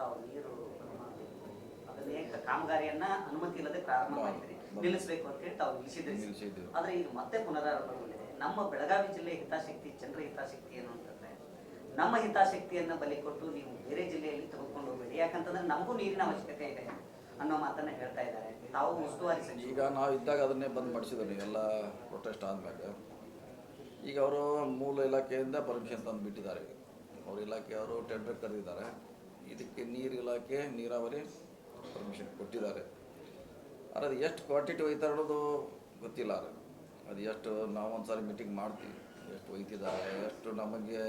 ತಾವು ನೀರು ಕಾಮಗಾರಿಯನ್ನ ಅನುಮತಿ ಇಲ್ಲದೆ ಪ್ರಾರಂಭ ಮಾಡಿದ್ರಿ ನಿಲ್ಲಿಸಬೇಕು ಅಂತ ಹೇಳಿ ತಾವು ನಿಲ್ಲಿಸಿದ್ರಿ ಆದ್ರೆ ಈಗ ಮತ್ತೆ ಪುನರಾರಂಭಗೊಂಡಿದೆ. ನಮ್ಮ ಬೆಳಗಾವಿ ಜಿಲ್ಲೆ ಹಿತಾಸಕ್ತಿ ಜನರ ಹಿತಾಸಕ್ತಿ ಏನು ಅಂತಂದ್ರೆ ನಮ್ಮ ಹಿತಾಸಕ್ತಿಯನ್ನ ಬಲಿ ಕೊಟ್ಟು ನೀವು ಬೇರೆ ಜಿಲ್ಲೆಯಲ್ಲಿ ತೆಗೆದುಕೊಂಡು ಹೋಗ್ಬೇಡಿ. ಯಾಕಂತಂದ್ರೆ ನಮಗೂ ನೀರಿನ ಅವಶ್ಯಕತೆ ಇದೆ ಅನ್ನೋ ಮಾತನ್ನ ಹೇಳ್ತಾ ಇದ್ದಾರೆ. ತಾವು ಉಸ್ತುವಾರಿ ಈಗ ನಾವು ಇದ್ದಾಗ ಅದನ್ನೇ ಬಂದ್ ಮಾಡಿಸಿದ್ರು ಎಲ್ಲ ಪ್ರೊಟೆಸ್ಟ್ ಆದ್ಮೇಲೆ. ಈಗ ಅವರು ಮೂಲ ಇಲಾಖೆಯಿಂದ ಪರ್ಮಿಷನ್ ತಂದು ಬಿಟ್ಟಿದ್ದಾರೆ ಅವ್ರ ಇಲಾಖೆಯವರು ಟೆಂಡರ್ ಕರೆದಿದ್ದಾರೆ. ಇದಕ್ಕೆ ನೀರು ಇಲಾಖೆ, ನೀರಾವರಿ ಪರ್ಮಿಷನ್ ಕೊಟ್ಟಿದ್ದಾರೆ. ಆದರೆ ಅದು ಎಷ್ಟು ಕ್ವಾಂಟಿಟಿ ಒಯ್ತಾರೆ ಅನ್ನೋದು ಗೊತ್ತಿಲ್ಲ ಅದು ಎಷ್ಟು ನಾವು ಒಂದ್ಸಾರಿ ಮೀಟಿಂಗ್ ಮಾಡ್ತೀವಿ. ಎಷ್ಟು ಒಯ್ತಿದ್ದಾರೆ, ಎಷ್ಟು ನಮಗೆ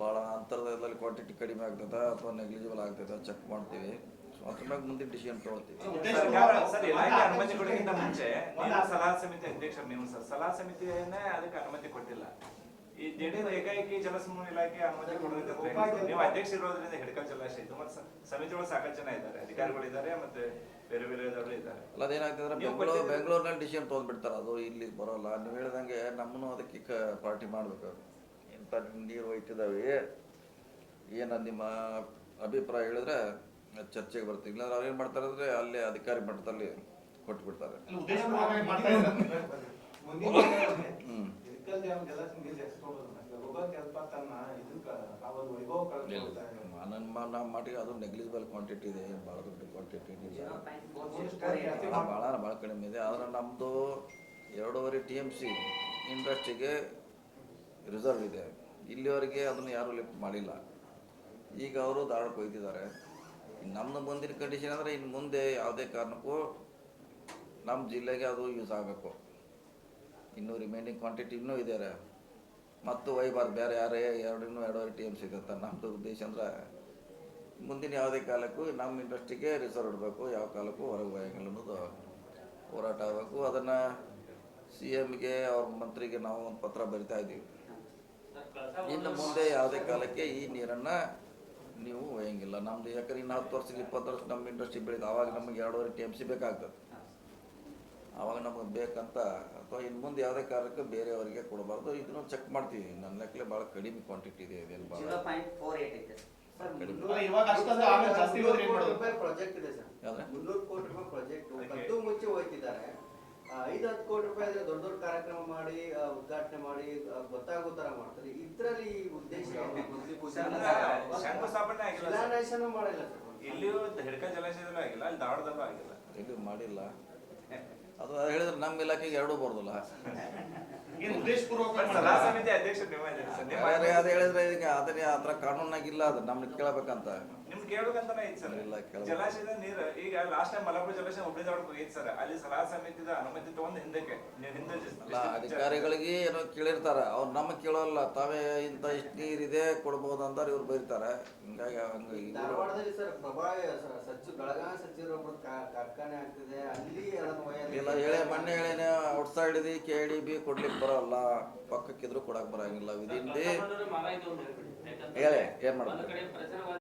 ಭಾಳ ಅಂತರದಲ್ಲಿ ಕ್ವಾಂಟಿಟಿ ಕಡಿಮೆ ಆಗ್ತದೆ ಅಥವಾ ನೆಗ್ಲಿಜಿಬಲ್ ಆಗ್ತದೆ ಚೆಕ್ ಮಾಡ್ತೀವಿ. ಅದ್ರ ಮ್ಯಾಗ ಮುಂದಿನ ಡಿಸಿಷನ್ ತಗೊಳ್ತೀವಿ ಸರ್ ಮುಂಚೆ ಸಲಹಾ ಸಮಿತಿ ಅಧ್ಯಕ್ಷರು, ನೀವು ಸರ್, ಸಲಹಾ ಸಮಿತಿಯನ್ನೇ ಅದಕ್ಕೆ ಅನುಮತಿ ಕೊಟ್ಟಿಲ್ಲ. ಈ ದಿಢೀರ್ ಏಕಾಏಕಿ ಜಲಸಂಪನ್ಮೂಲ ಇಲಾಖೆ ಅನುಮತಿ ಕೊಡೋದಕ್ಕೆ ನೀವು ಅಧ್ಯಕ್ಷ ಇರೋದ್ರಿಂದ ಹಿಡ್ಕಲ್ ಜಲಾಶಯ ಇದು ಮತ್ತೆ ಸಮಿತಿಗಳು ಸಾಕಷ್ಟು ಜನ ಇದ್ದಾರೆ. ಅಧಿಕಾರಿಗಳು ಇದ್ದಾರೆ ಮತ್ತೆ ಬೇರೆ ಬೇರೆ ಇದ್ದಾರೆ. ಅಲ್ಲ ಅದೇನಾಗ್ತದೆ ಬೆಂಗಳೂರು ಬೆಂಗಳೂರಿನಲ್ಲಿ ಡಿಸಿಷನ್ ತೊಗೊಂಡ್ಬಿಡ್ತಾರೆ ಅದು ಇಲ್ಲಿ ಬರೋಲ್ಲ. ನೀವು ಹೇಳ್ದಂಗೆ ನಮ್ಮನ್ನು ಅದಕ್ಕೆ ಕ ಪಾರ್ಟಿ ಮಾಡ್ಬೇಕು. ಇಂಥ ನೀರು ಒಯ್ತಿದ್ದಾವೆ ಏನು ನಿಮ್ಮ ಅಭಿಪ್ರಾಯ ಹೇಳಿದ್ರೆ ಚರ್ಚೆಗೆ ಬರ್ತೀವಿ. ಇಲ್ಲಾಂದ್ರೆ ಅವ್ರು ಏನು ಮಾಡ್ತಾರೆ ಅಂದರೆ ಅಲ್ಲೇ ಅಧಿಕಾರಿ ಮಟ್ಟದಲ್ಲಿ ಕೊಟ್ಟು ಬಿಡ್ತಾರೆ ನನ್ನ ನಮ್ಮ ಮಟ್ಟಿಗೆ ಅದು ನೆಗ್ಲಿಜಿಬಲ್ ಕ್ವಾಂಟಿಟಿ ಇದೆ ಭಾಳ ದೊಡ್ಡ ಕ್ವಾಂಟಿಟಿ. ಭಾಳ ಭಾಳ ಕಡಿಮೆ ಇದೆ. ಆದರೆ ನಮ್ಮದು ಎರಡೂವರೆ ಟಿ ಎಂ ಸಿ ಇಂಡಸ್ಟ್ರಿಗೆ ರಿಸರ್ವ್ ಇದೆ. ಇಲ್ಲಿವರೆಗೆ ಅದನ್ನು ಯಾರೂ ಲಿಫ್ಟ್ ಮಾಡಿಲ್ಲ. ಈಗ ಅವರು ಧಾರವಾಡಕ್ಕೆ ಕೊಯ್ತಿದ್ದಾರೆ ನಮ್ಮದು ಮುಂದಿನ ಕಂಡೀಷನ್ ಅಂದರೆ ಇನ್ನು ಮುಂದೆ ಯಾವುದೇ ಕಾರಣಕ್ಕೂ ನಮ್ಮ ಜಿಲ್ಲೆಗೆ ಅದು ಯೂಸ್ ಆಗಬೇಕು. ಇನ್ನೂ ರಿಮೈನಿಂಗ್ ಕ್ವಾಂಟಿಟಿ ಇನ್ನೂ ಇದೆ ಮತ್ತು ಒಯ್ಬಾರ್ದು ಬೇರೆ ಯಾರೇ, ಎರಡು ಇನ್ನೂ ಎರಡೂವರೆ ಟಿ ಎಂ ಸಿಗುತ್ತೆ? ನಮ್ಮದು ಉದ್ದೇಶ ಅಂದ್ರೆ ಮುಂದಿನ ಯಾವುದೇ ಕಾಲಕ್ಕೂ ನಮ್ಮ ಇಂಡಸ್ಟ್ರಿಗೆ ರಿಸರ್ವ್ ಇಡಬೇಕು, ಯಾವ ಕಾಲಕ್ಕೂ ಹೊರಗೆ ಹೋಗಂಗಿಲ್ಲ ಅನ್ನೋದು ಹೋರಾಟ ಆಗಬೇಕು. ಅದನ್ನು ಸಿ ಎಮ್ಗೆ ಅವ್ರ ಮಂತ್ರಿಗೆ ನಾವು ಒಂದು ಪತ್ರ ಬರಿತಾ ಇದ್ದೀವಿ. ಇನ್ನು ಮುಂದೆ ಯಾವುದೇ ಕಾಲಕ್ಕೆ ಈ ನೀರನ್ನು ನೀವು ಒಯ್ಯಂಗಿಲ್ಲ. ನಮ್ಮದು ಯಾಕಂದ್ರೆ ಇನ್ನು ಹತ್ತು ವರ್ಷಕ್ಕೆ, ಇಪ್ಪತ್ತು ವರ್ಷ ನಮ್ಮ ಇಂಡಸ್ಟ್ರಿ ಬೆಳೀತು ಆವಾಗ ನಮಗೆ ಎರಡೂವರೆ ಟಿ ಎಂ ಸಿ ಬೇಕಾಗ್ತದೆ. ಆವಾಗ ನಮಗೆ ಬೇಕಂತ ಅಥವಾ ಇನ್ನು ಮುಂದೆ ಯಾವುದೇ ಕಾರಣಕ್ಕೆ ಬೇರೆಯವರಿಗೆ ಕೊಡಬಾರ್ದು. ಇದನ್ನು ಚೆಕ್ ಮಾಡ್ತೀವಿ. ನನ್ನ ಲೆಕ್ಕಲೆ ಭಾಳ ಕಡಿಮೆ ಕ್ವಾಂಟಿಟಿ ಇದೆ ಇದೇನು ಭಾಳ. ಪ್ರಾಜೆಕ್ಟ್ ಇದೆ ಸರ್? ಮುನ್ನೂರು ಕೋಟಿ ರೂಪಾಯಿ ಪ್ರಾಜೆಕ್ಟ್ ಅದು ಹೋಗ್ತಿದ್ದಾರೆ ಆ, ಐದು ಹತ್ತು ಕೋಟಿ ರೂಪಾಯಿ ದೊಡ್ಡ ದೊಡ್ಡ ಕಾರ್ಯಕ್ರಮ ಮಾಡಿ ಉದ್ಘಾಟನೆ ಮಾಡಿ ಗೊತ್ತಾಗೋ ತರ ಮಾಡ್ತಾರೆ. ಇದ್ರಲ್ಲಿ ಉದ್ದೇಶ. ಶಿಲಾನ್ಯಾಸನೂ ಮಾಡಿಲ್ಲ ಸರ್. ಇಲ್ಲಿಯೂ ಹಿಡಕಲ್ ಜಲಾಶಯದಲ್ಲೂ ಆಗಿಲ್ಲ ಅಲ್ಲಿ ಧಾರವಾಡದಲ್ಲೂ ಆಗಿಲ್ಲ. ಇದು ಮಾಡಿಲ್ಲ. ಹೇಳಿದ್ರೆ ನಮ್ಮ ಇಲಾಖೆಗೆ ಎರಡೂ ಬರೋದಿಲ್ಲ. ಏನು ಉದ್ದೇಶಪೂರ್ವಕವಾಗಿ ಬಟ್ ಸಲಹಾ ಸಮಿತಿ ಅಧ್ಯಕ್ಷರು ನೀವೇ ಸರ್ ನಿಮ್ಮ ಅದು ಹೇಳಿದ್ರೆ ಈಗ ಅದನ್ನ ಆ ಥರ ಕಾನೂನಾಗಿಲ್ಲ ಅದು ನಮ್ಮನ್ನ ಕೇಳಬೇಕಂತ. ನಿಮ್ಗೆ ಕೇಳ್ಬೇಕಂತಾನೆ ಐತಿ ಸರ್. ಇಲ್ಲ, ಕೇಳ್ಬೇಕು. ಜಲಾಶಯದ ನೀರು ಈಗ ಲಾಸ್ಟ್ ಟೈಮ್ ಮಲಪುರ ಜಲಾಶಯ ಹುಬ್ಳಿ ಧಾರವಾಡಕ್ಕೆ ಹೋಗಿತ್ತು ಸರ್. ಅಲ್ಲಿ ಸಲಹಾ ಸಮಿತಿದ ಅನುಮತಿ ತಗೊಂಡು ಹಿಂದಕ್ಕೆ ನೀವು ಹಿಂದೆ ಅಲ್ಲ ಅಧಿಕಾರಿಗಳಿಗೆ ಏನೋ ಕೇಳಿರ್ತಾರ. ಅವ್ರ ನಮಗೆ ಕೇಳೋಲ್ಲ. ತಾವೇ ಇಂಥ ಇಷ್ಟು ನೀರಿದೆ ಕೊಡ್ಬೋದು ಅಂತಾರೆ ಇವ್ರು ಬರೀತಾರೆ. ಹಿಂಗಾಗಿ ಹಂಗೆ ಇವ್ರು- ಧಾರವಾಡದಲ್ಲಿ ಸರ್ ಪ್ರಭಾ ಸಚಿವ ಬೆಳಗಾವಿ ಸಚಿವರೊಬ್ಬರು ಕಾರ್ಖಾನೆ ಆಗ್ತಿದೆ. ಅಲ್ಲಿ ಅದನ್ನು ಒಯ್ಯಲ್ಲ. ಇಲ್ಲ ಹೇಳಿ ಮೊನ್ನೆ ಹೇಳೇನೆ ಔಟ್ಸೈಡ್ ಇದೆ ಕೆ ಡಿ ಬಿ ಕೊಡ್ಲಿಕ್ಕೆ ಬರೋಲ್ಲ ಪಕ್ಕಕ್ಕಿದ್ರು ಕೊಡಕ್ ಬರಂಗಿಲ್ಲ. ಡೇ ಹೇಳಿ ಏನ್ ಪ್ರಚಾರವಾದ